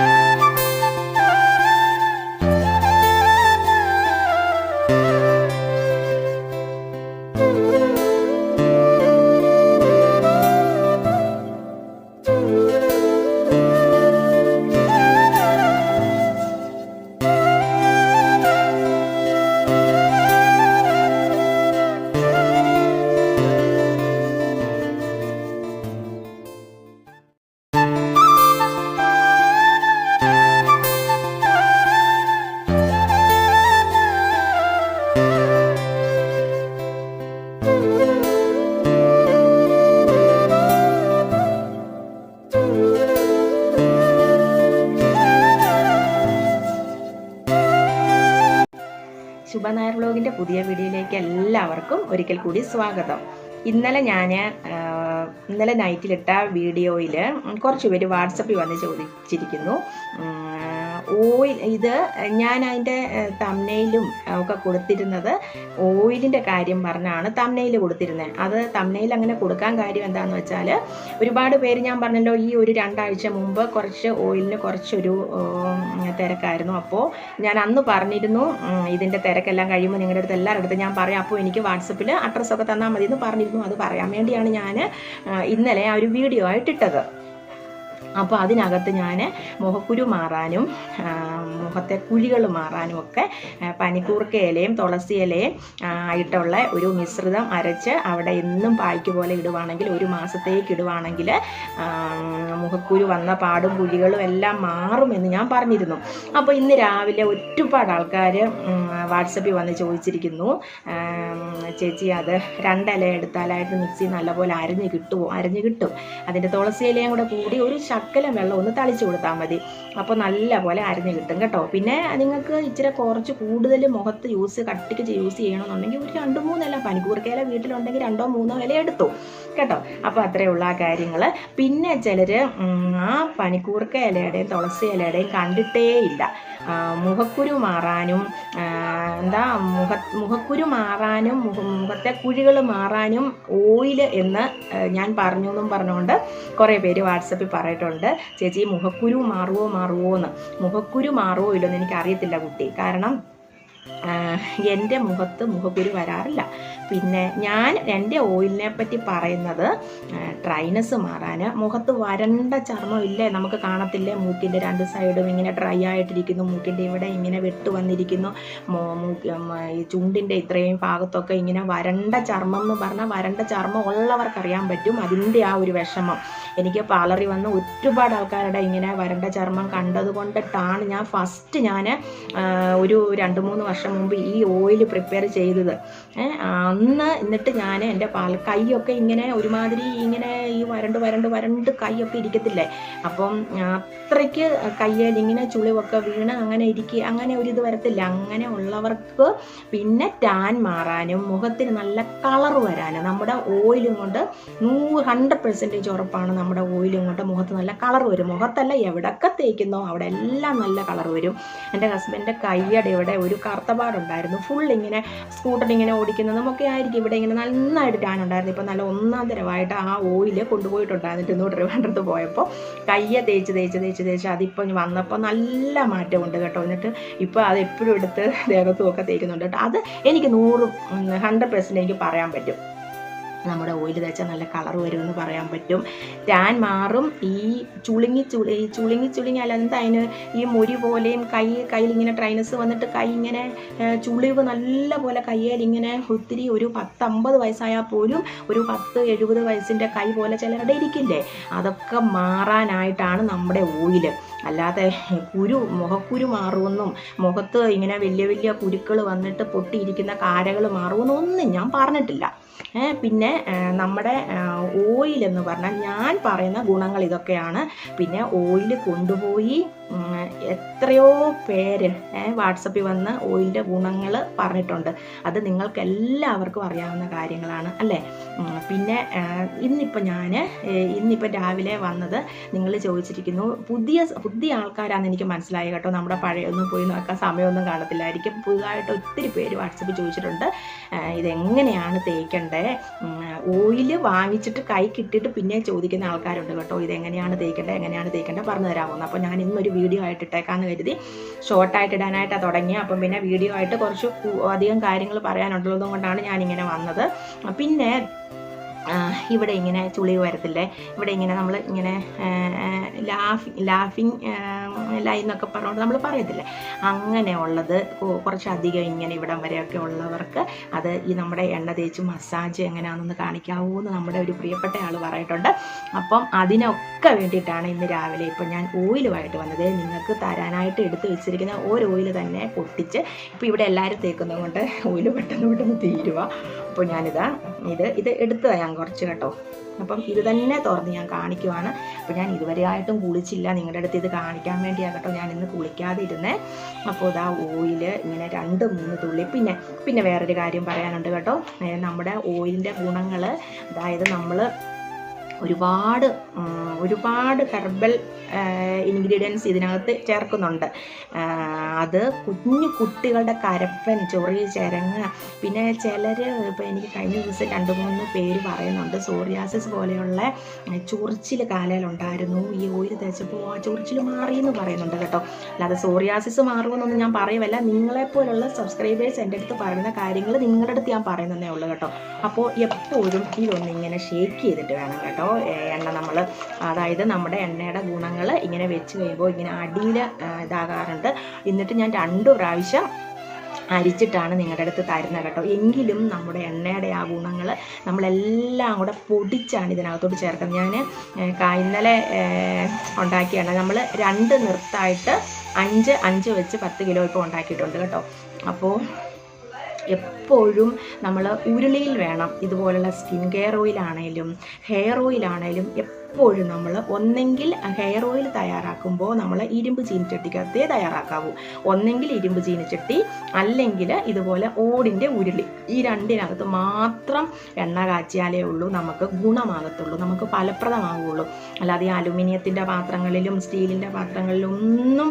ശുഭ ഒരിക്കൽ കൂടി സ്വാഗതം. ഇന്നലെ ഞാൻ ഇന്നലെ നൈറ്റിലിട്ട വീഡിയോയിൽ കുറച്ച് പേര് വാട്സപ്പിൽ വന്ന് ചോദിച്ചിരിക്കുന്നു. ഓയിൽ ഇത് ഞാൻ അതിന്റെ തമ്മനയിലും ഒക്കെ കൊടുത്തിരുന്നത് ഓയിലിന്റെ കാര്യം പറഞ്ഞാണ് തമ്മനയിൽ കൊടുത്തിരുന്നത് അത് തമ്മനയിൽ അങ്ങനെ കൊടുക്കാൻ കാര്യം എന്താണെന്ന് വെച്ചാൽ ഒരുപാട് പേര് ഞാൻ പറഞ്ഞല്ലോ ഈ ഒരു രണ്ടാഴ്ച മുമ്പ് കുറച്ച് ഓയിലിന് കുറച്ചൊരു തിരക്കായിരുന്നു. അപ്പോൾ ഞാൻ അന്ന് പറഞ്ഞിരുന്നു ഇതിന്റെ തിരക്കെല്ലാം കഴിയുമ്പോൾ നിങ്ങളുടെ അടുത്ത് എല്ലാവരുടെ അടുത്ത് ഞാൻ പറയാം അപ്പോൾ എനിക്ക് വാട്സപ്പിൽ അഡ്രസ്സൊക്കെ തന്നാൽ മതി എന്ന് പറഞ്ഞിരുന്നു. അത് പറയാൻ വേണ്ടിയാണ് ഞാൻ ഇന്നലെ ആ ഒരു വീഡിയോ ആയിട്ടിട്ടത് അപ്പോൾ അതിനകത്ത് ഞാൻ മുഖക്കുരു മാറാനും മുഖത്തെ കുഴികൾ മാറാനും ഒക്കെ പനിക്കൂർക്ക ഇലയും തുളസി ഇലയും ആയിട്ടുള്ള ഒരു മിശ്രിതം അരച്ച് അവിടെ എന്നും പായ്ക്ക് പോലെ ഇടുവാണെങ്കിൽ ഒരു മാസത്തേക്ക് ഇടുവാണെങ്കിൽ മുഖക്കുരു വന്ന പാടും കുഴികളും എല്ലാം മാറുമെന്ന് ഞാൻ പറഞ്ഞിരുന്നു. അപ്പോൾ ഇന്ന് രാവിലെ ഒരുപാട് ആൾക്കാർ വാട്സപ്പിൽ വന്ന് ചോദിച്ചിരിക്കുന്നു. ചേച്ചി അത് രണ്ടില എടുത്താലായിട്ട് മിക്സി നല്ലപോലെ അരിഞ്ഞ് കിട്ടുമോ അരിഞ്ഞ് കിട്ടും. അതിന്റെ തുളസി ഇലയും കൂടെ കൂടി ഒരു ശക്കലം വെള്ളം ഒന്ന് തളിച്ചു കൊടുത്താൽ മതി. അപ്പോൾ നല്ല പോലെ അരിഞ്ഞ് കിട്ടും കേട്ടോ. പിന്നെ നിങ്ങൾക്ക് ഇച്ചിരി കുറച്ച് കൂടുതൽ മുഖത്ത് യൂസ് കട്ടിക്ക് യൂസ് ചെയ്യണമെന്നുണ്ടെങ്കിൽ ഒരു രണ്ട് മൂന്നല്ല പനിക്കൂർക്കയില വീട്ടിലുണ്ടെങ്കിൽ രണ്ടോ മൂന്നോ ഇല എടുത്തു. കേട്ടോ? അപ്പോൾ അത്രയേ ഉള്ള ആ കാര്യങ്ങൾ പിന്നെ ചിലർ ആ പനിക്കൂർക്ക ഇലയുടെയും തുളസി ഇലയുടെയും കണ്ടിട്ടേ ഇല്ല. മുഖക്കുരു മാറാനും എന്താ മുഖ മുഖക്കുരു മാറാനും മുഖ മുഖത്തെ കുഴികൾ മാറാനും ഓയിൽ എന്ന് ഞാൻ പറഞ്ഞു എന്നും പറഞ്ഞുകൊണ്ട് കുറേ പേര് വാട്സപ്പിൽ പറഞ്ഞിട്ടുണ്ട് ചേച്ചി മുഖക്കുരു മാറുമോ മാറുമോ എന്ന് മുഖക്കുരു മാറുമോ ഇല്ലെന്ന് എനിക്ക് അറിയത്തില്ല കുട്ടി. കാരണം എന്റെ മുഖത്ത് മുഖക്കുരു വരാറില്ല. പിന്നെ ഞാൻ എന്റെ ഓയിലിനെ പറ്റി പറയുന്നത് ഡ്രൈനസ് മാറാൻ. മുഖത്ത് വരണ്ട ചർമ്മം ഇല്ലേ നമുക്ക് കാണത്തില്ലേ? മൂക്കിന്റെ രണ്ട് സൈഡും ഇങ്ങനെ ഡ്രൈ ആയിട്ടിരിക്കുന്നു. മൂക്കിന്റെ ഇവിടെ ഇങ്ങനെ വെട്ട് വന്നിരിക്കുന്നു. ഈ ചുണ്ടിന്റെ ഇത്രയും ഭാഗത്തൊക്കെ ഇങ്ങനെ വരണ്ട ചർമ്മം എന്ന് പറഞ്ഞാൽ വരണ്ട ചർമ്മം ഉള്ളവർക്കറിയാൻ പറ്റും. അതിന്റെ ആ ഒരു വിഷമം. എനിക്ക് പാലറി വന്ന് ഒരുപാട് ആൾക്കാരുടെ ഇങ്ങനെ വരണ്ട ചർമ്മം കണ്ടത് കൊണ്ടിട്ടാണ് ഞാൻ ഫസ്റ്റ് ഞാൻ ഒരു രണ്ട് മൂന്ന് വർഷം മുമ്പ് ഈ ഓയിൽ പ്രിപ്പയർ ചെയ്തത്. അന്ന് എന്നിട്ട് ഞാൻ എന്റെ പാൽ കൈയൊക്കെ ഇങ്ങനെ ഒരുമാതിരി ഇങ്ങനെ ഈ വരണ്ട് വരണ്ട് വരണ്ട് കൈയൊക്കെ ഇരിക്കത്തില്ലേ? അപ്പം അത്രയ്ക്ക് കയ്യിൽ ഇങ്ങനെ ചുളിവൊക്കെ വീണ് അങ്ങനെ ഇരിക്കുക അങ്ങനെ ഒരു വരത്തില്ല. അങ്ങനെ ഉള്ളവർക്ക് പിന്നെ ടാൻ മാറാനും മുഖത്തിന് നല്ല കളർ വരാനും നമ്മുടെ ഓയിലും കൊണ്ട് നൂറ് ഹൺഡ്രഡ് പെർസെന്റേജ് ഉറപ്പാണ് നമ്മുടെ ഓയിലും കൊണ്ട് മുഖത്ത് നല്ല കളർ വരും. മുഖത്തല്ല എവിടൊക്കെ തേക്കുന്നോ അവിടെ എല്ലാം നല്ല കളർ വരും. എന്റെ ഹസ്ബൻഡിന്റെ കൈയുടെ ഇവിടെ ഒരു കറുത്തപാടുണ്ടായിരുന്നു ഫുൾ ഇങ്ങനെ സ്കൂട്ടർ ഇങ്ങനെ ഓടിക്കുന്നതും ഒക്കെ ആയിരിക്കും. ഇവിടെ ഇങ്ങനെ നന്നായിട്ട് ടാൻ ഉണ്ടായിരുന്നു. ഇപ്പോൾ നല്ല ഒന്നാം തരമായിട്ട് ആ ഓയിൽ കൊണ്ടുപോയിട്ടുണ്ടായിരുന്നിട്ട് ട്രിവാൻഡ്രത്ത് പോയപ്പോൾ. കയ്യെ തേച്ച് തേച്ച് തേച്ച് തേച്ച് അതിപ്പോൾ വന്നപ്പോൾ നല്ല മാറ്റമുണ്ട് കേട്ടോ. എന്നിട്ട് ഇപ്പോൾ അത് എപ്പോഴും എടുത്ത് ദേഹത്തും ഒക്കെ തേക്കുന്നുണ്ട് കേട്ടോ. അത് എനിക്ക് നൂറ് ഹൺഡ്രഡ് പെർസെന്റ് എനിക്ക് പറയാൻ പറ്റും. നമ്മുടെ ഓയിൽ തേച്ചാൽ നല്ല കളർ വരുമെന്ന് പറയാൻ പറ്റും. ടാൻ മാറും. ഈ ചുളുങ്ങി ചുളി ഈ ചുളുങ്ങി ചുളുങ്ങി അല്ല എന്താ അതിന് ഈ മുരി പോലെയും കൈ കയ്യിൽ ഇങ്ങനെ ട്രൈനസ് വന്നിട്ട് കൈ ഇങ്ങനെ ചുളിവ് നല്ല പോലെ കയ്യിൽ ഇങ്ങനെ ഒത്തിരി ഒരു പത്തമ്പത് വയസ്സായാൽ പോലും ഒരു പത്ത് എഴുപത് വയസ്സിന്റെ കൈ പോലെ ചിലരുടെ ഇരിക്കില്ലേ? അതൊക്കെ മാറാനായിട്ടാണ് നമ്മുടെ ഓയിൽ. അല്ലാതെ കുരു മുഖക്കുരു മാറുമെന്നും മുഖത്ത് ഇങ്ങനെ വലിയ വലിയ കുരുക്കൾ വന്നിട്ട് പൊട്ടിയിരിക്കുന്ന കാരകൾ മാറുമെന്നും ഒന്നും ഞാൻ പറഞ്ഞിട്ടില്ല. പിന്നെ നമ്മുടെ ഓയിൽ എന്ന് പറഞ്ഞാൽ ഞാൻ പറയുന്ന ഗുണങ്ങൾ ഇതൊക്കെയാണ്. പിന്നെ ഓയിൽ കൊണ്ടുപോയി എത്രയോ പേര് വാട്സപ്പിൽ വന്ന് ഓയിലിന്റെ ഗുണങ്ങൾ പറഞ്ഞിട്ടുണ്ട്. അത് നിങ്ങൾക്ക് എല്ലാവർക്കും അറിയാവുന്ന കാര്യങ്ങളാണ് അല്ലേ? പിന്നെ ഇന്നിപ്പോൾ ഞാൻ ഇന്നിപ്പോൾ രാവിലെ വന്നത് നിങ്ങൾ ചോദിച്ചിരിക്കുന്നു പുതിയ പുതിയ ആൾക്കാരാണെന്ന് എനിക്ക് മനസ്സിലായി കേട്ടോ. നമ്മുടെ പഴയൊന്നും പോയി നോക്കാൻ സമയമൊന്നും കാണത്തില്ലായിരിക്കും. പുതുതായിട്ട് ഒത്തിരി പേര് വാട്സപ്പിൽ ചോദിച്ചിട്ടുണ്ട്. ഇതെങ്ങനെയാണ് തേക്കേണ്ടത് ഓയിൽ വാങ്ങിച്ചിട്ട് കൈ കിട്ടിയിട്ട് പിന്നെ ചോദിക്കുന്ന ആൾക്കാരുണ്ട് കേട്ടോ. ഇതെങ്ങനെയാണ് തേക്കേണ്ടത് എങ്ങനെയാണ് തേക്കേണ്ടത് പറഞ്ഞു തരാമോ അപ്പോൾ ഞാൻ ഇന്നൊരു വീഡിയോ ആയിട്ട് ഇട്ടേക്കാന്ന് കരുതി. ഷോർട്ടായിട്ട് ഇടാനായിട്ടാണ് തുടങ്ങി അപ്പം പിന്നെ വീഡിയോ ആയിട്ട് കുറച്ച് അധികം കാര്യങ്ങൾ പറയാനുള്ളതും കൊണ്ടാണ് ഞാനിങ്ങനെ വന്നത്. പിന്നെ ഇവിടെ ഇങ്ങനെ ചുളി വരത്തില്ലേ? ഇവിടെ ഇങ്ങനെ നമ്മൾ ഇങ്ങനെ ലാഫിങ് ലാഫിങ് ലൈൻ എന്നൊക്കെ പറഞ്ഞുകൊണ്ട് നമ്മൾ പറയത്തില്ലേ? അങ്ങനെയുള്ളത് കുറച്ചധികം ഇങ്ങനെ ഇവിടം വരെയൊക്കെ ഉള്ളവർക്ക് അത് ഈ നമ്മുടെ എണ്ണ തേച്ച് മസാജ് എങ്ങനെയാണെന്ന് കാണിക്കാവൂ എന്ന് നമ്മുടെ ഒരു പ്രിയപ്പെട്ട ആൾ പറഞ്ഞിട്ടുണ്ട്. അപ്പം അതിനൊക്കെ വേണ്ടിയിട്ടാണ് ഇന്ന് രാവിലെ ഇപ്പം ഞാൻ ഓയിലുമായിട്ട് വന്നത്. നിങ്ങൾക്ക് തരാനായിട്ട് എടുത്തു വെച്ചിരിക്കുന്ന ഒരു ഓയിൽ തന്നെ പൊട്ടിച്ച് ഇപ്പോൾ ഇവിടെ എല്ലാവരും തേക്കുന്നത് കൊണ്ട് ഓയിൽ പെട്ടെന്ന് പെട്ടെന്ന് തീരുക അപ്പോൾ ഞാനിതാ ഇത് ഇത് എടുത്തതാണ് ഞാൻ കുറച്ച് കേട്ടോ അപ്പം ഇത് തന്നെ തുറന്ന് ഞാൻ കാണിക്കുവാണ്. അപ്പോൾ ഞാൻ ഇതുവരെ ആയിട്ടും കുളിച്ചില്ല. നിങ്ങളുടെ അടുത്ത് ഇത് കാണിക്കാൻ വേണ്ടിയാണ് കേട്ടോ ഞാൻ ഇന്ന് കുളിക്കാതെ ഇരുന്നേ അപ്പോൾ ഇതാ ഓയിൽ ഇങ്ങനെ രണ്ട് മൂന്ന് തുള്ളി. പിന്നെ പിന്നെ വേറൊരു കാര്യം പറയാനുണ്ട് കേട്ടോ. നമ്മുടെ ഓയിലിന്റെ ഗുണങ്ങൾ അതായത് നമ്മൾ ഒരുപാട് ഒരുപാട് ഹെർബൽ ഇൻഗ്രീഡിയൻസ് ഇതിനകത്ത് ചേർക്കുന്നുണ്ട്. അത് കുഞ്ഞു കുട്ടികളുടെ കരപ്പൻ ചൊറി ചരങ്ങ്. പിന്നെ ചിലർ ഇപ്പോൾ എനിക്ക് കഴിഞ്ഞ ദിവസം രണ്ട് മൂന്ന് പേര് പറയുന്നുണ്ട് സോറിയാസിസ് പോലെയുള്ള ചൊറിച്ചിൽ കാലയിലുണ്ടായിരുന്നു ഈ ഓയിൽ തേച്ചപ്പോൾ ആ ചൊറിച്ചിൽ മാറി എന്ന് പറയുന്നുണ്ട് കേട്ടോ. അല്ലാതെ സോറിയാസിസ് മാറുമെന്നൊന്നും ഞാൻ പറയുമല്ല നിങ്ങളെപ്പോലുള്ള സബ്സ്ക്രൈബേഴ്സ് എന്റെ അടുത്ത് പറയുന്ന കാര്യങ്ങൾ നിങ്ങളുടെ അടുത്ത് ഞാൻ പറയുന്നതേ ഉള്ളൂ കേട്ടോ. അപ്പോൾ എപ്പോഴും ഇതൊന്നിങ്ങനെ ഷേക്ക് ചെയ്തിട്ട് വേണം കേട്ടോ. ഏ, എണ്ണ നമ്മൾ അതായത് നമ്മുടെ എണ്ണയുടെ ഗുണങ്ങൾ ഇങ്ങനെ വെച്ച് കഴിയുമ്പോൾ ഇങ്ങനെ അടിയിൽ ഇതാകാറുണ്ട്. എന്നിട്ട് ഞാൻ രണ്ട് പ്രാവശ്യം അരിച്ചിട്ടാണ് നിങ്ങളുടെ അടുത്ത് തരുന്നത് കേട്ടോ. എങ്കിലും നമ്മുടെ എണ്ണയുടെ ആ ഗുണങ്ങൾ നമ്മളെല്ലാം കൂടെ പൊടിച്ചാണ് ഇതിനകത്തോട്ട് ചേർക്കുന്നത്. ഞാൻ ഇന്നലെ ഉണ്ടാക്കിയാണ്. നമ്മൾ രണ്ട് നിർത്തായിട്ട് അഞ്ച് അഞ്ച് വെച്ച് പത്ത് കിലോ ഇപ്പോൾ ഉണ്ടാക്കിയിട്ടുണ്ട് കേട്ടോ. അപ്പോൾ എപ്പോഴും നമ്മൾ ഉരുളിയിൽ വേണം. ഇതുപോലുള്ള സ്കിൻ കെയർ ഓയിലാണേലും ഹെയർ ഓയിലാണേലും എപ്പോഴും നമ്മൾ ഒന്നെങ്കിൽ ഹെയർ ഓയിൽ തയ്യാറാക്കുമ്പോൾ നമ്മൾ ഇരുമ്പ് ചീനിച്ചട്ടിക്കകത്തേ തയ്യാറാക്കാവൂ. ഒന്നെങ്കിൽ ഇരുമ്പ് ചീനിച്ചട്ടി അല്ലെങ്കിൽ ഇതുപോലെ ഓടിന്റെ ഉരുളി. ഈ രണ്ടിനകത്ത് മാത്രം എണ്ണ കാച്ചിയാലേ ഉള്ളൂ നമുക്ക് ഗുണമാകത്തുള്ളൂ നമുക്ക് ഫലപ്രദമാകുള്ളൂ അല്ലാതെ ഈ അലുമിനിയത്തിന്റെ പാത്രങ്ങളിലും സ്റ്റീലിന്റെ പാത്രങ്ങളിലും ഒന്നും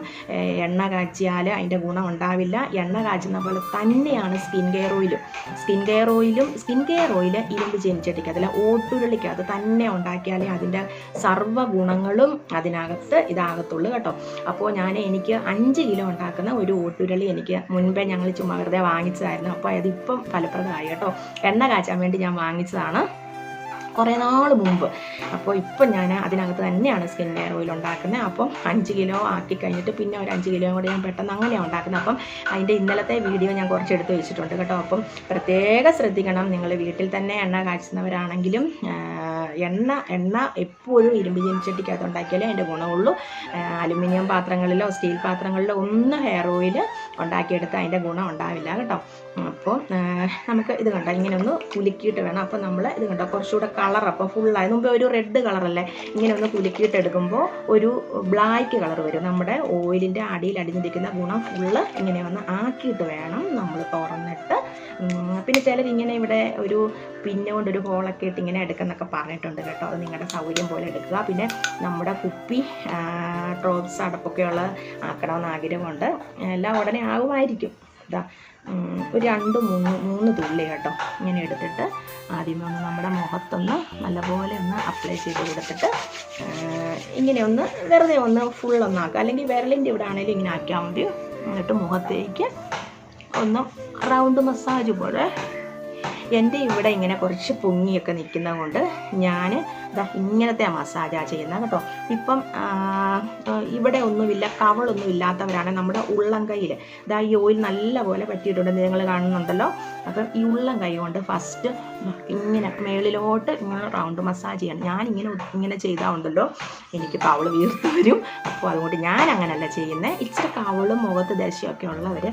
എണ്ണ കാച്ചിയാൽ അതിന്റെ ഗുണം ഉണ്ടാവില്ല. എണ്ണ കാച്ചുന്ന പോലെ തന്നെയാണ് സ്കിൻ കെയർ ഓയിലും സ്കിൻ കെയർ ഓയിലും സ്കിൻ കെയർ ഓയിൽ ഇരുമ്പ് ചെനിച്ചട്ടിക്ക് അതിൽ ഓട്ടുരുളിക്കകത്ത് തന്നെ ഉണ്ടാക്കിയാലേ അതിന്റെ സർവ ഗുണങ്ങളും അതിനകത്ത് ഇതാകത്തുള്ളൂ കേട്ടോ. അപ്പോൾ ഞാൻ എനിക്ക് അഞ്ച് കിലോ ഉണ്ടാക്കുന്ന ഒരു ഓട്ടുരുളി എനിക്ക് മുൻപേ ഞങ്ങൾ ചുമ്മാ വെറുതെ വാങ്ങിച്ചതായിരുന്നു. അപ്പോൾ അതിപ്പം ഫലപ്രദമായി കേട്ടോ. എണ്ണ കാച്ചാൻ വേണ്ടി ഞാൻ വാങ്ങിച്ചതാണ്. കുറേ നാൾ മുമ്പ്. അപ്പോൾ ഇപ്പം ഞാൻ അതിനകത്ത് തന്നെയാണ് സ്കിൻ കെയർ ഓയിൽ ഉണ്ടാക്കുന്നത്. അപ്പം അഞ്ച് കിലോ ആക്കി കഴിഞ്ഞിട്ട് പിന്നെ ഒരു അഞ്ച് കിലോ കൂടെ ഞാൻ പെട്ടെന്ന് അങ്ങനെയാണ് ഉണ്ടാക്കുന്നത്. അപ്പം അതിന്റെ ഇന്നലത്തെ വീഡിയോ ഞാൻ കുറച്ച് എടുത്ത് വെച്ചിട്ടുണ്ട് കേട്ടോ. അപ്പം പ്രത്യേകം ശ്രദ്ധിക്കണം. നിങ്ങൾ വീട്ടിൽ തന്നെ എണ്ണ കാച്ചുന്നവരാണെങ്കിലും എണ്ണ എണ്ണ എപ്പോഴും ഇരുമ്പ് ജനിച്ചട്ടിക്കകത്ത് ഉണ്ടാക്കിയാലേ അതിന്റെ ഗുണമുള്ളൂ. അലുമിനിയം പാത്രങ്ങളിലോ സ്റ്റീൽ പാത്രങ്ങളിലോ ഒന്നും ഹെയർ ഓയിൽ ഉണ്ടാക്കിയെടുത്ത് അതിന്റെ ഗുണം ഉണ്ടാവില്ല കേട്ടോ. അപ്പോൾ നമുക്ക് ഇത് കണ്ടോ? ഇങ്ങനെ ഒന്ന് കുലുക്കിയിട്ട് വേണം. അപ്പോൾ നമ്മൾ ഇത് കണ്ടോ? കുറച്ചുകൂടെ കളർ അപ്പോൾ ഫുള്ളായി മുമ്പ് ഒരു റെഡ് കളറല്ലേ ഇങ്ങനെ ഒന്ന് കുലുക്കിയിട്ട് എടുക്കുമ്പോൾ ഒരു ബ്ലാക്ക് കളർ വരും. നമ്മുടെ ഓയിലിന്റെ അടിയിൽ അടിഞ്ഞിരിക്കുന്ന ഗുണം ഫുള്ള് ഇങ്ങനെ ഒന്ന് ആക്കിയിട്ട് വേണം നമ്മൾ തുറന്നിട്ട്. പിന്നെ ചിലർ ഇങ്ങനെ ഇവിടെ ഒരു പിന്നെ കൊണ്ടൊരു ഹോളൊക്കെ ഇട്ട് ഇങ്ങനെ എടുക്കുന്നൊക്കെ പറഞ്ഞിട്ടുണ്ട് കേട്ടോ. അത് നിങ്ങളുടെ സൗകര്യം പോലെ എടുക്കുക. പിന്നെ നമ്മുടെ കുപ്പി ഡ്രോപ്സ് അടപ്പൊക്കെയുള്ള ആക്കണമെന്ന് ആഗ്രഹമുണ്ട്. എല്ലാം ഉടനെ ആകുമായിരിക്കും ഇതാ ഒരു രണ്ട് മൂന്ന് മൂന്ന് തുള്ളി കേട്ടോ ഇങ്ങനെ എടുത്തിട്ട് ആദ്യമേ ഒന്ന് നമ്മുടെ മുഖത്തൊന്ന് നല്ലപോലെ ഒന്ന് അപ്ലൈ ചെയ്ത് കൊടുത്തിട്ട് ഇങ്ങനെ ഒന്ന് വെറുതെ ഒന്ന് ഫുൾ ആക്കുക. അല്ലെങ്കിൽ വിരലിന്റെ ഇവിടെ ആണെങ്കിലും ഇങ്ങനെ ആക്കിയാൽ മതി. എന്നിട്ട് മുഖത്തേക്ക് ഒന്ന് റൗണ്ട് മസാജ് പോലെ എന്റെ ഇവിടെ ഇങ്ങനെ കുറച്ച് പൊങ്ങിയൊക്കെ നിൽക്കുന്നത് കൊണ്ട് ഞാൻ ഇതാ ഇങ്ങനത്തെ മസാജാ ചെയ്യുന്നത് കേട്ടോ. ഇപ്പം ഇവിടെ ഒന്നുമില്ല കവളൊന്നും ഇല്ലാത്തവരാണ് നമ്മുടെ ഉള്ളം കയ്യിൽ ഇതാ ഈ ഓയിൽ നല്ലപോലെ പറ്റിയിട്ടുണ്ട് നിങ്ങൾ കാണുന്നുണ്ടല്ലോ. അപ്പം ഈ ഉള്ളം കൈ കൊണ്ട് ഫസ്റ്റ് ഇങ്ങനെ മേളിലോട്ട് ഇങ്ങനെ റൗണ്ട് മസാജ് ചെയ്യണം. ഞാനിങ്ങനെ ഇങ്ങനെ ഇങ്ങനെ ചെയ്താൽ ഉണ്ടല്ലോ. എനിക്ക് കവൾ വീർത്ത് വരും. അപ്പോൾ അതുകൊണ്ട് ഞാൻ അങ്ങനെയല്ല ചെയ്യുന്നത് ഇച്ചിരി കവളും മുഖത്ത് ദശയൊക്കെ ഉള്ളവർ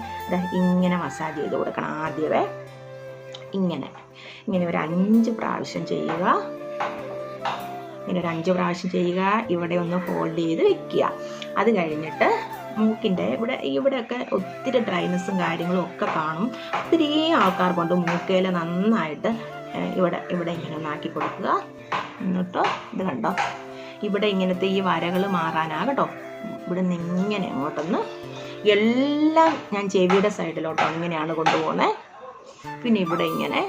ഇങ്ങനെ മസാജ് ചെയ്ത് കൊടുക്കണം ആദ്യമേ. ഇങ്ങനെ. ഇങ്ങനെ ഒരു അഞ്ച് പ്രാവശ്യം ചെയ്യുക. ഇങ്ങനെ ഒരു അഞ്ച് പ്രാവശ്യം ചെയ്യുക. ഇവിടെ ഒന്ന് ഹോൾഡ് ചെയ്ത് വെക്കുക. അത് കഴിഞ്ഞിട്ട് മൂക്കിന്റെ ഇവിടെ ഇവിടെയൊക്കെ ഒത്തിരി ഡ്രൈനസും കാര്യങ്ങളും ഒക്കെ കാണും. ഒത്തിരി ആൾക്കാർ കൊണ്ട് മൂക്കയിൽ നന്നായിട്ട് ഇവിടെ ഇവിടെ ഇങ്ങനെ ഒന്നാക്കി കൊടുക്കുക. എന്നിട്ട് ഇത് കണ്ടോ? ഇവിടെ ഇങ്ങനത്തെ ഈ വരകൾ മാറാനാണ് കേട്ടോ ഇവിടെ നിന്ന് ഇങ്ങനെ അങ്ങോട്ടൊന്ന്. എല്ലാം ഞാൻ ചെവിയുടെ സൈഡിലോട്ടോ ഇങ്ങനെയാണ് കൊണ്ടുപോകുന്നത് പിന്നെ ഇവിടെ ഇങ്ങനെ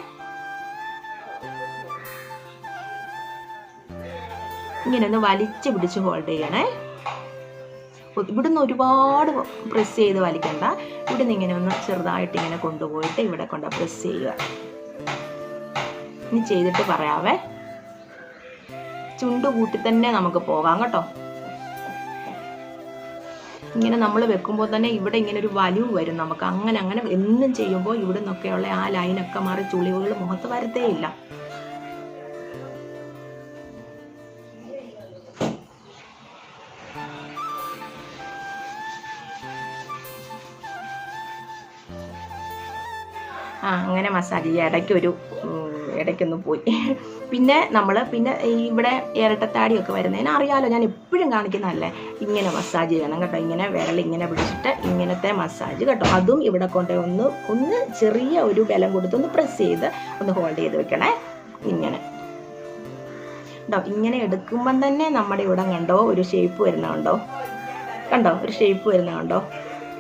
ഇങ്ങനെ ഒന്ന് വലിച്ചു പിടിച്ച് ഹോൾഡ് ചെയ്യണേ. ഇവിടുന്ന് ഒരുപാട് പ്രസ് ചെയ്ത് വലിക്കണ്ട. ഇവിടുന്ന് ഇങ്ങനെ ഒന്ന് ചെറുതായിട്ട് ഇങ്ങനെ കൊണ്ടുപോയിട്ട് ഇവിടെ കൊണ്ട് പ്രസ് ചെയ്യുക. ഇനി ചെയ്തിട്ട് പറയാവേ. ചുണ്ട് കൂട്ടി തന്നെ നമുക്ക് പോകാം കേട്ടോ. ഇങ്ങനെ നമ്മൾ വെക്കുമ്പോൾ തന്നെ ഇവിടെ ഇങ്ങനെ ഒരു വലിവ് വരും നമുക്ക്. അങ്ങനെ അങ്ങനെ എന്നും ചെയ്യുമ്പോൾ ഇവിടെ നിന്നൊക്കെയുള്ള ആ ലൈനൊക്കെ മാറി ചുളിവുകൾ മുഖത്ത് വരത്തേ ഇല്ല. ആ അങ്ങനെ മസാജ് ചെയ്യാം. ഇടയ്ക്ക് ഒരു ഇടയ്ക്കൊന്ന് പോയി. പിന്നെ നമ്മൾ പിന്നെ ഇവിടെ ഇരട്ടത്താടിയൊക്കെ വരുന്നതിന് അറിയാലോ ഞാൻ എപ്പോഴും കാണിക്കുന്നതല്ലേ ഇങ്ങനെ മസാജ് ചെയ്യണം കേട്ടോ ഇങ്ങനെ വിരൽ ഇങ്ങനെ പിടിച്ചിട്ട് ഇങ്ങനത്തെ മസാജ് കേട്ടോ. അതും ഇവിടെ കൊണ്ട് ഒന്ന് ഒന്ന് ചെറിയ ഒരു ബലം കൊടുത്ത് ഒന്ന് പ്രസ് ചെയ്ത് ഒന്ന് ഹോൾഡ് ചെയ്ത് വെക്കണേ. ഇങ്ങനെ. കേട്ടോ ഇങ്ങനെ എടുക്കുമ്പം തന്നെ നമ്മുടെ ഇവിടെ കണ്ടോ ഒരു ഷേപ്പ് വരുന്നുണ്ടോ കണ്ടോ? ഒരു ഷേപ്പ് വരുന്നുണ്ടോ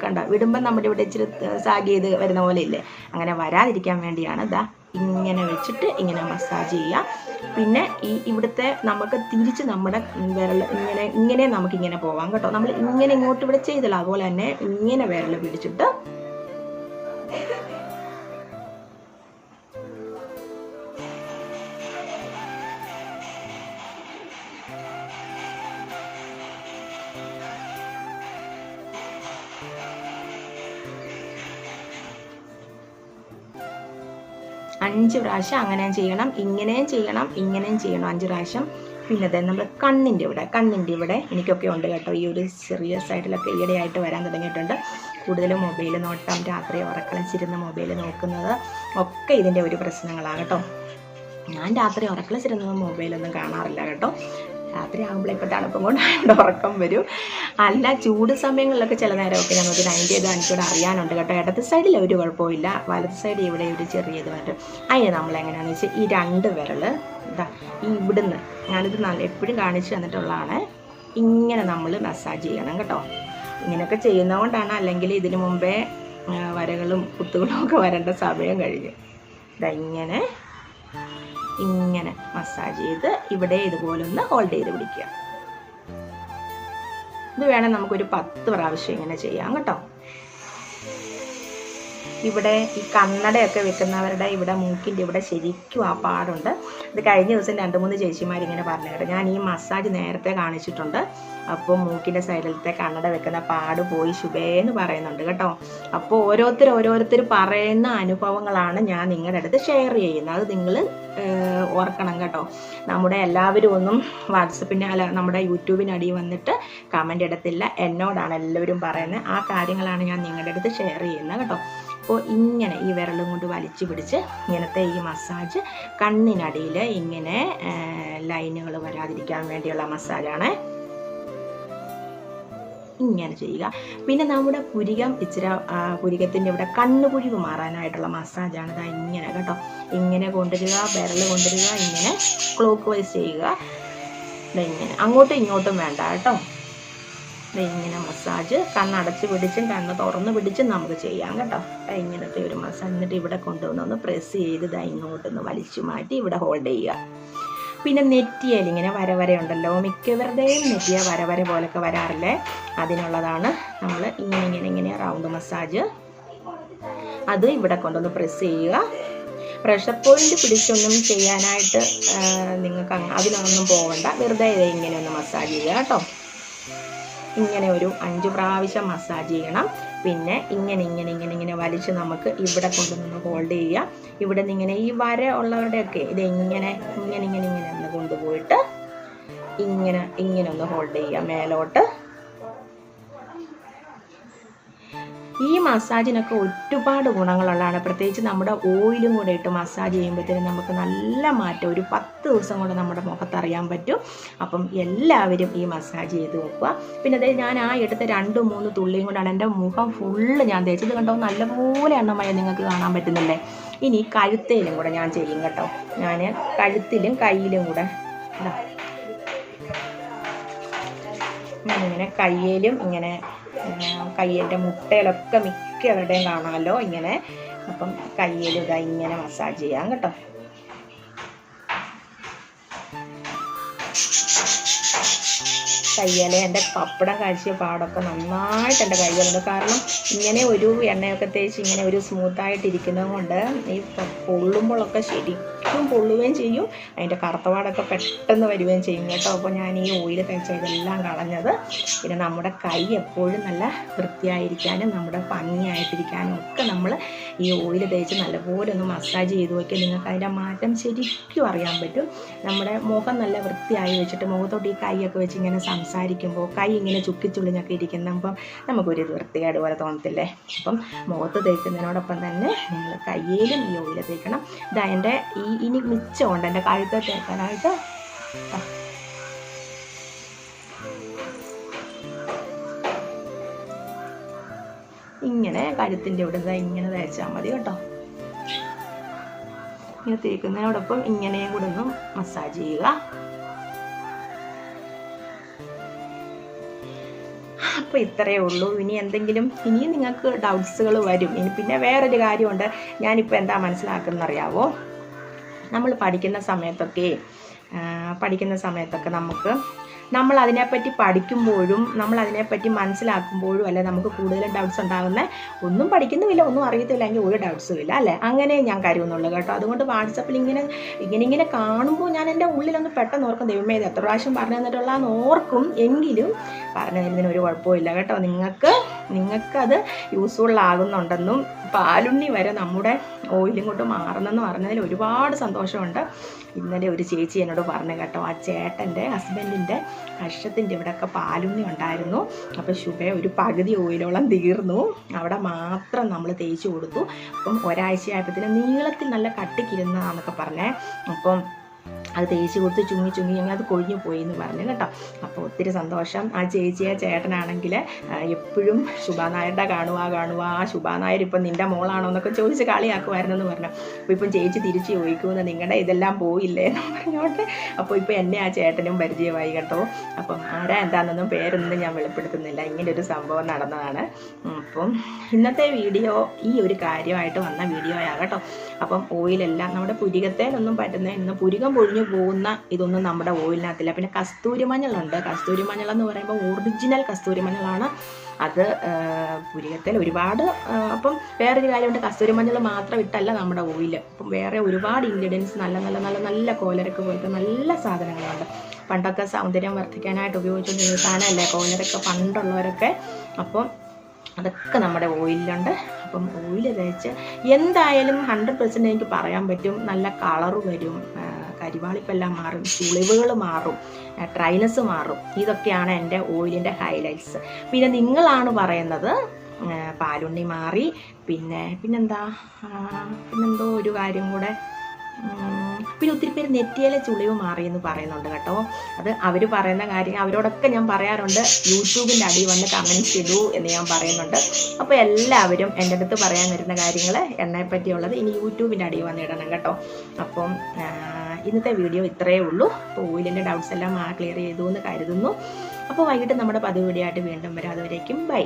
കണ്ടോ? വിടുമ്പം നമ്മുടെ ഇവിടെ ഇച്ചിരി സാഗ് ചെയ്ത് വരുന്ന പോലെ ഇല്ലേ? അങ്ങനെ വരാതിരിക്കാൻ വേണ്ടിയാണ് ഇതാ ഇങ്ങനെ വെച്ചിട്ട് ഇങ്ങനെ മസാജ് ചെയ്യുക പിന്നെ ഈ ഇവിടുത്തെ നമുക്ക് തിരിച്ച് നമ്മുടെ വിരൽ ഇങ്ങനെ ഇങ്ങനെ നമുക്ക് ഇങ്ങനെ പോവാം കേട്ടോ. നമ്മൾ ഇങ്ങനെ ഇങ്ങോട്ട് ഇവിടെ ചെയ്തല്ലോ. അതുപോലെ തന്നെ ഇങ്ങനെ വിരൽ പിടിച്ചിട്ട് അഞ്ച് പ്രാവശ്യം അങ്ങനെയും ചെയ്യണം ഇങ്ങനെയും ചെയ്യണം ഇങ്ങനെയും ചെയ്യണം അഞ്ച് പ്രാവശ്യം. പിന്നെ അതെ നമ്മൾ കണ്ണിന്റെ ഇവിടെ കണ്ണിന്റെ ഇവിടെ എനിക്കൊക്കെ ഉണ്ട് കേട്ടോ. ഈ ഒരു ചെറിയ സൈഡിലൊക്കെ ഈയിടെയായിട്ട് വരാൻ തുടങ്ങിയിട്ടുണ്ട്. കൂടുതലും മൊബൈൽ നോട്ടം രാത്രി ഉറക്കളച്ചിരുന്ന് മൊബൈൽ നോക്കുന്നത് ഒക്കെ ഇതിന്റെ ഒരു പ്രശ്നങ്ങളാണ് കേട്ടോ. ഞാൻ രാത്രി ഉറക്കളച്ചിരുന്നത് മൊബൈലൊന്നും കാണാറില്ല കേട്ടോ. രാത്രി ആകുമ്പോൾ ഇപ്പോൾ തണുപ്പും കൊണ്ട് ഉറക്കം വരും. അല്ല ചൂട് സമയങ്ങളിലൊക്കെ ചില നേരമൊക്കെ നമുക്ക് നയന്റി ഏത് എനിക്കിവിടെ അറിയാനുണ്ട് കേട്ടോ. ഇടത്ത് സൈഡിൽ ഒരു കുഴപ്പമില്ല വലത് സൈഡ് ഇവിടെ ഒരു ചെറിയത് വരും. അതിന് നമ്മൾ എങ്ങനെയാണെന്ന് വെച്ചാൽ ഈ രണ്ട് വിരൽ ഇതാ ഈ ഇവിടുന്ന് ഞാനിത് നല്ല എപ്പോഴും കാണിച്ചു തന്നിട്ടുള്ളതാണ്. ഇങ്ങനെ നമ്മൾ മസാജ് ചെയ്യണം കേട്ടോ. ഇങ്ങനെയൊക്കെ ചെയ്യുന്നതുകൊണ്ടാണ് അല്ലെങ്കിൽ ഇതിനു മുമ്പേ വരകളും കുത്തുകളും ഒക്കെ വരേണ്ട സമയം കഴിഞ്ഞു. ഇതാ ഇങ്ങനെ മസാജ് ചെയ്ത് ഇവിടെ ഇതുപോലെ ഒന്ന് ഹോൾഡ് ചെയ്ത് പിടിക്കുക. ഇത് വേണം നമുക്കൊരു പത്ത് പ്രാവശ്യം ഇങ്ങനെ ചെയ്യാം കേട്ടോ. ഇവിടെ ഈ കണ്ണടയൊക്കെ വെക്കുന്നവരുടെ ഇവിടെ മൂക്കിന്റെ ഇവിടെ ശരിക്കും ആ പാടുണ്ട്. ഇത് കഴിഞ്ഞ ദിവസം രണ്ട് മൂന്ന് ചേച്ചിമാർ ഇങ്ങനെ പറഞ്ഞു കേട്ടോ. ഞാൻ ഈ മസാജ് നേരത്തെ കാണിച്ചിട്ടുണ്ട്. അപ്പോൾ മൂക്കിന്റെ സൈഡിലത്തെ കണ്ണട വെക്കുന്ന പാട് പോയി ശുഭേ എന്ന് പറയുന്നുണ്ട് കേട്ടോ. അപ്പോൾ ഓരോരുത്തർ ഓരോരുത്തർ പറയുന്ന അനുഭവങ്ങളാണ് ഞാൻ നിങ്ങളുടെ അടുത്ത് ഷെയർ ചെയ്യുന്നത്. അത് നിങ്ങൾ ഓർക്കണം കേട്ടോ. നമ്മുടെ എല്ലാവരും ഒന്നും വാട്സപ്പിന്റെ അല്ല നമ്മുടെ യൂട്യൂബിനടി വന്നിട്ട് കമന്റ് ഇടത്തില്ല. എന്നോടാണ് എല്ലാവരും പറയുന്നത്. ആ കാര്യങ്ങളാണ് ഞാൻ നിങ്ങളുടെ അടുത്ത് ഷെയർ ചെയ്യുന്നത് കേട്ടോ. അപ്പോൾ ഇങ്ങനെ ഈ വിരലും കൊണ്ട് വലിച്ചു പിടിച്ച് ഇങ്ങനത്തെ ഈ മസാജ് കണ്ണിനടിയിൽ ഇങ്ങനെ ലൈനുകൾ വരാതിരിക്കാൻ വേണ്ടിയുള്ള മസാജാണ്. ഇങ്ങനെ ചെയ്യുക. പിന്നെ നമ്മുടെ പുരികം ഇച്ചിരി പുരികത്തിന്റെ ഇവിടെ കണ്ണുപുഴിവ് മാറാനായിട്ടുള്ള മസാജാണ്. ഇതാ ഇങ്ങനെ കേട്ടോ. ഇങ്ങനെ കൊണ്ടുവരിക വിരൽ കൊണ്ടുവരിക ഇങ്ങനെ ക്ലോക്ക് വൈസ് ചെയ്യുക ഇങ്ങനെ. അങ്ങോട്ടും ഇങ്ങോട്ടും വേണ്ട കേട്ടോ. ഇങ്ങനെ മസാജ് കണ്ണടച്ച് പിടിച്ചും കണ്ണ് തുറന്ന് പിടിച്ചും നമുക്ക് ചെയ്യാം കേട്ടോ. ഇങ്ങനത്തെ ഒരു മസാജ് എന്നിട്ട് ഇവിടെ കൊണ്ടുവന്ന് ഒന്ന് പ്രസ് ചെയ്ത് ഇതാ ഇങ്ങോട്ടൊന്ന് വലിച്ചു മാറ്റി ഇവിടെ ഹോൾഡ് ചെയ്യുക. പിന്നെ നെറ്റിയൽ ഇങ്ങനെ വരവര വര ഉണ്ടല്ലോ മിക്കവരുടെയും നെറ്റിയ വര വര പോലൊക്കെ വരാറില്ലേ? അതിനുള്ളതാണ് നമ്മൾ ഇങ്ങനെ ഇങ്ങനെ ഇങ്ങനെ റൗണ്ട് മസാജ് അത് ഇവിടെ കൊണ്ടൊന്ന് പ്രസ് ചെയ്യുക. പ്രഷർ പോയിന്റ് പിടിച്ചൊന്നും ചെയ്യാനായിട്ട് നിങ്ങൾക്ക് അതിനൊന്നും പോകണ്ട. വെറുതെ ഇങ്ങനെ ഒന്ന് മസാജ് ചെയ്യുക കേട്ടോ. ഇങ്ങനെ ഒരു അഞ്ച് പ്രാവശ്യം മസാജ് ചെയ്യണം. പിന്നെ ഇങ്ങനെ ഇങ്ങനെ ഇങ്ങനെ ഇങ്ങനെ വലിച്ച് നമുക്ക് ഇവിടെ കൊണ്ടുവന്ന് ഹോൾഡ് ചെയ്യുക. ഇവിടെ നിന്ന് ഇങ്ങനെ ഈ വര ഉള്ളവരുടെയൊക്കെ ഇത് ഇങ്ങനെ ഇങ്ങനെ ഇങ്ങനെ ഇങ്ങനെ ഒന്ന് കൊണ്ടുപോയിട്ട് ഇങ്ങനെ ഇങ്ങനെ ഒന്ന് ഹോൾഡ് ചെയ്യുക മേലോട്ട്. ഈ മസാജിനൊക്കെ ഒരുപാട് ഗുണങ്ങളുള്ളതാണ്. പ്രത്യേകിച്ച് നമ്മുടെ ഓയിലും കൂടെ ഇട്ട് മസാജ് ചെയ്യുമ്പോഴത്തേനും നമുക്ക് നല്ല മാറ്റം. ഒരു പത്ത് ദിവസം കൊണ്ട് നമ്മുടെ മുഖത്തറിയാൻ പറ്റും. അപ്പം എല്ലാവരും ഈ മസാജ് ചെയ്ത് നോക്കുക. പിന്നെ അതായത് ഞാൻ ആ എടുത്ത രണ്ട് മൂന്ന് തുള്ളിയും കൊണ്ടാണ് എന്റെ മുഖം ഫുള്ള് ഞാൻ തേച്ചത്. കണ്ടോ? നല്ലപോലെ എണ്ണമയ നിങ്ങൾക്ക് കാണാൻ പറ്റുന്നില്ലേ ഇനി കഴുത്തേലും കൂടെ ഞാൻ ചെയ്യും കേട്ടോ. ഞാൻ കഴുത്തിലും കയ്യിലും കൂടെ ഇങ്ങനെ കയ്യിലും ഇങ്ങനെ കയ്യിന്റെ മുട്ടയിലൊക്കെ മിക്കവരുടെയും കാണാമല്ലോ ഇങ്ങനെ. അപ്പം കയ്യിൽ ഇതാ ഇങ്ങനെ മസാജ് ചെയ്യാം കേട്ടോ. കയ്യലെ എന്റെ പപ്പടം കാഴ്ച പാടൊക്കെ നന്നായിട്ട് എന്റെ കൈകളുണ്ട്. കാരണം ഇങ്ങനെ ഒരു എണ്ണയൊക്കെ തേച്ച് ഇങ്ങനെ ഒരു സ്മൂത്തായിട്ട് ഇരിക്കുന്നത് കൊണ്ട് ഈ പൊള്ളുമ്പോഴൊക്കെ ശരിക്കും പൊള്ളുകയും ചെയ്യും. അതിന്റെ കറുത്തപാടൊക്കെ പെട്ടെന്ന് വരികയും ചെയ്യും കേട്ടോ. അപ്പോൾ ഞാൻ ഈ ഓയിൽ തേച്ച ഇതെല്ലാം കളഞ്ഞത്. പിന്നെ നമ്മുടെ കൈ എപ്പോഴും നല്ല വൃത്തിയായിരിക്കാനും നമ്മുടെ ഭംഗിയായിട്ടിരിക്കാനും ഒക്കെ നമ്മൾ ഈ ഓയിൽ തേച്ച് നല്ലപോലെ ഒന്ന് മസാജ് ചെയ്ത് നോക്കിയാൽ നിങ്ങൾക്ക് അതിന്റെ മാറ്റം ശരിക്കും അറിയാൻ പറ്റും. നമ്മുടെ മുഖം നല്ല വൃത്തിയായി വെച്ചിട്ട് മുഖത്തോട്ട് ഈ കൈയൊക്കെ വെച്ച് ഇങ്ങനെ സംസാരിക്കുമ്പോൾ കൈ ഇങ്ങനെ ചുക്കിച്ചുളിഞ്ഞൊക്കെ ഇരിക്കുമ്പം നമുക്കൊരു വൃത്തികേട് പോലെ തോന്നത്തില്ലേ? അപ്പം മുഖത്ത് തേക്കുന്നതിനോടൊപ്പം തന്നെ നിങ്ങൾ കയ്യിലും ഈ ഓയിൽ തേക്കണം. ഇതാ എന്റെ ഈ ഇനി മിച്ചമുണ്ട്. എന്റെ കഴുത്ത് തേക്കാനായിട്ട്. ഇങ്ങനെ കഴുത്തിന്റെ ഇവിടെ ഇങ്ങനെ തേച്ചാൽ മതി കേട്ടോ. ഇങ്ങനെ തേക്കുന്നതിനോടൊപ്പം ഇങ്ങനെയും കൂടെ ഒന്ന് മസാജ് ചെയ്യുക. അപ്പോൾ ഇത്രയേ ഉള്ളൂ. ഇനി എന്തെങ്കിലും ഇനിയും നിങ്ങൾക്ക് ഡൗട്ട്സുകൾ വരും. ഇനി പിന്നെ വേറൊരു കാര്യമുണ്ട്. ഞാനിപ്പോൾ എന്താ മനസ്സിലാക്കുന്നത് അറിയാവോ? നമ്മൾ പഠിക്കുന്ന സമയത്തൊക്കെ പഠിക്കുന്ന സമയത്തൊക്കെ നമുക്ക് നമ്മൾ അതിനെപ്പറ്റി പഠിക്കുമ്പോഴും നമ്മൾ അതിനെപ്പറ്റി മനസ്സിലാക്കുമ്പോഴും അല്ലെ നമുക്ക് കൂടുതലും ഡൗട്ട്സ് ഉണ്ടാകുന്ന? ഒന്നും പഠിക്കുന്നുമില്ല ഒന്നും അറിയത്തില്ലെങ്കിൽ ഒരു ഡൗട്ട്സും ഇല്ല അല്ലേ? അങ്ങനെ ഞാൻ കരുതുന്നുള്ളൂ കേട്ടോ. അതുകൊണ്ട് വാട്സപ്പിൽ ഇങ്ങനെ ഇങ്ങനെ ഇങ്ങനെ കാണുമ്പോൾ ഞാൻ എന്റെ ഉള്ളിലൊന്ന് പെട്ടെന്ന് ഓർക്കും ദൈവമേ ഇത് എത്ര പ്രാവശ്യം പറഞ്ഞു തന്നിട്ടുള്ളതെന്ന് ഓർക്കും. എങ്കിലും പറഞ്ഞു തരുന്നതിന് ഒരു കുഴപ്പമില്ല കേട്ടോ. നിങ്ങൾക്ക് നിങ്ങൾക്കത് യൂസ്ഫുൾ ആകുന്നുണ്ടെന്നും പാലുണ്ണി വരെ നമ്മുടെ ഓയിലും കൊണ്ട് മാറുന്നെന്ന് പറഞ്ഞതിൽ ഒരുപാട് സന്തോഷമുണ്ട്. ഇന്നലെ ഒരു ചേച്ചി എന്നോട് പറഞ്ഞു കേട്ടോ ആ ചേട്ടന്റെ ഹസ്ബൻഡിന്റെ കഷത്തിന്റെ ഇവിടെയൊക്കെ പാലുണ്ണി ഉണ്ടായിരുന്നു. അപ്പോൾ ശുഭ ഒരു പകുതി ഓയിലോളം തീർന്നു. അവിടെ മാത്രം നമ്മൾ തേച്ച് കൊടുത്തു. അപ്പം ഒരാഴ്ചയായപ്പോഴത്തേനും നീളത്തിൽ നല്ല കട്ടിക്കിരുന്നതാണെന്നൊക്കെ പറഞ്ഞേ. അപ്പം അത് തേച്ച് കൊടുത്ത് ചുങ്ങി ചുങ്ങി ചുങ്ങി അത് കൊഴിഞ്ഞു പോയി എന്ന് പറഞ്ഞു കേട്ടോ. അപ്പോൾ ഒത്തിരി സന്തോഷം. ആ ചേച്ചിയെ ചേട്ടനാണെങ്കിൽ എപ്പോഴും ശുഭാനായരുടെ കാണുക കാണുക ആ ശുഭാനായർ ഇപ്പം നിന്റെ മോളാണോ എന്നൊക്കെ ചോദിച്ച് കളിയാക്കുമായിരുന്നു എന്ന് പറഞ്ഞു. അപ്പോൾ ഇപ്പം ചേച്ചി തിരിച്ച് ചോദിക്കുമെന്ന് നിങ്ങളുടെ ഇതെല്ലാം പോയില്ലേ? എന്ന് പറഞ്ഞോട്ടെ അപ്പോൾ ഇപ്പം എന്നെ ആ ചേട്ടനും പരിചയമായി കേട്ടോ. അപ്പം ആരാ എന്താണെന്നൊന്നും പേരൊന്നും ഞാൻ വെളിപ്പെടുത്തുന്നില്ല. ഇങ്ങനെ ഒരു സംഭവം നടന്നതാണ്. അപ്പം ഇന്നത്തെ വീഡിയോ ഈ ഒരു കാര്യമായിട്ട് വന്ന വീഡിയോ ആകട്ടോ അപ്പം ഓയിലെല്ലാം നമ്മുടെ പുരികത്തേലൊന്നും പറ്റുന്ന ഇന്ന് പുരികം പൊഴിഞ്ഞു പോകുന്ന ഇതൊന്നും നമ്മുടെ ഓയിലിനകത്തില്ല. പിന്നെ കസ്തൂരി മഞ്ഞളുണ്ട്. കസ്തൂരി മഞ്ഞൾ എന്ന് പറയുമ്പോൾ ഒറിജിനൽ കസ്തൂരി മഞ്ഞളാണ്. അത് പുരികത്തിൽ ഒരുപാട് അപ്പം വേറൊരു കാര്യമുണ്ട്. കസ്തൂരി മഞ്ഞൾ മാത്രം ഇട്ടല്ല നമ്മുടെ ഓയിൽ അപ്പം വേറെ ഒരുപാട് ഇൻഗ്രീഡിയൻസ് നല്ല നല്ല നല്ല നല്ല കോലരക്ക് പോലത്തെ നല്ല സാധനങ്ങളുണ്ട്. പണ്ടൊക്കെ സൗന്ദര്യം വർദ്ധിക്കാനായിട്ട് ഉപയോഗിച്ചുകൊണ്ടിരുന്ന സാധനമല്ലേ? കോലരൊക്കെ പണ്ടുള്ളവരൊക്കെ. അപ്പം അതൊക്കെ നമ്മുടെ ഓയിലുണ്ട് അപ്പം ഓയിൽ തേച്ച് എന്തായാലും ഹൺഡ്രഡ് പെർസെന്റ് എനിക്ക് പറയാൻ പറ്റും. നല്ല കളറ് വരും. കരിവാളിപ്പെല്ലാം മാറും ചുളിവുകൾ മാറും ട്രൈനസ് മാറും. ഇതൊക്കെയാണ് എന്റെ ഓയിലിന്റെ ഹൈലൈറ്റ്സ് പിന്നെ നിങ്ങളാണ് പറയുന്നത് പാലുണ്ണി മാറി പിന്നെ പിന്നെന്താ പിന്നെന്തോ ഒരു കാര്യം കൂടെ പിന്നെ ഒത്തിരി പേര് നെറ്റിയിലെ ചുളിവ് മാറി എന്ന് പറയുന്നുണ്ട് കേട്ടോ. അത് അവർ പറയുന്ന കാര്യം അവരോടൊക്കെ ഞാൻ പറയാറുണ്ട് യൂട്യൂബിന്റെ അടി വന്ന് കമൻസ് ചെയ്തു എന്ന് ഞാൻ പറയുന്നുണ്ട്. അപ്പോൾ എല്ലാവരും എന്റെ അടുത്ത് പറയാൻ വരുന്ന കാര്യങ്ങൾ എന്നെ പറ്റിയുള്ളത് ഇനി യൂട്യൂബിന്റെ അടി വന്ന് ഇടണം കേട്ടോ. അപ്പം ഇന്നത്തെ വീഡിയോ ഇത്രയേ ഉള്ളൂ. അപ്പോൾ ഓയിലിന്റെ ഡൗട്ട്സ് എല്ലാം ക്ലിയർ ചെയ്തു എന്ന് കരുതുന്നു. അപ്പോൾ വൈകിട്ട് നമ്മുടെ പതിവ് വീഡിയോ ആയിട്ട് വീണ്ടും വരാം. അതുവരേക്കും ബൈ